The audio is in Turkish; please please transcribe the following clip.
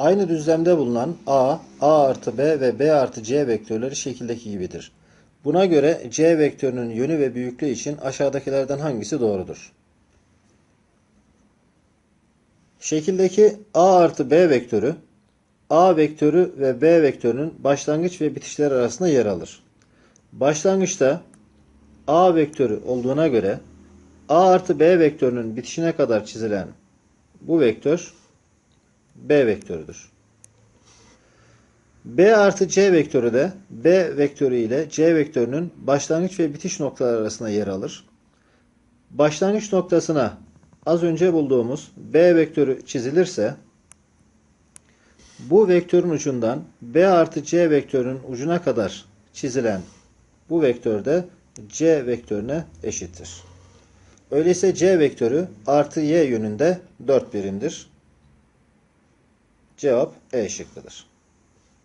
Aynı düzlemde bulunan A, A artı B ve B artı C vektörleri şekildeki gibidir. Buna göre C vektörünün yönü ve büyüklüğü için aşağıdakilerden hangisi doğrudur? Şekildeki A artı B vektörü, A vektörü ve B vektörünün başlangıç ve bitişler arasında yer alır. Başlangıçta A vektörü olduğuna göre A artı B vektörünün bitişine kadar çizilen bu vektör B vektörüdür. B artı C vektörü de B vektörü ile C vektörünün başlangıç ve bitiş noktaları arasında yer alır. Başlangıç noktasına az önce bulduğumuz B vektörü çizilirse bu vektörün ucundan B artı C vektörünün ucuna kadar çizilen bu vektör de C vektörüne eşittir. Öyleyse C vektörü artı Y yönünde 4 birimdir. Cevap E şıkkıdır.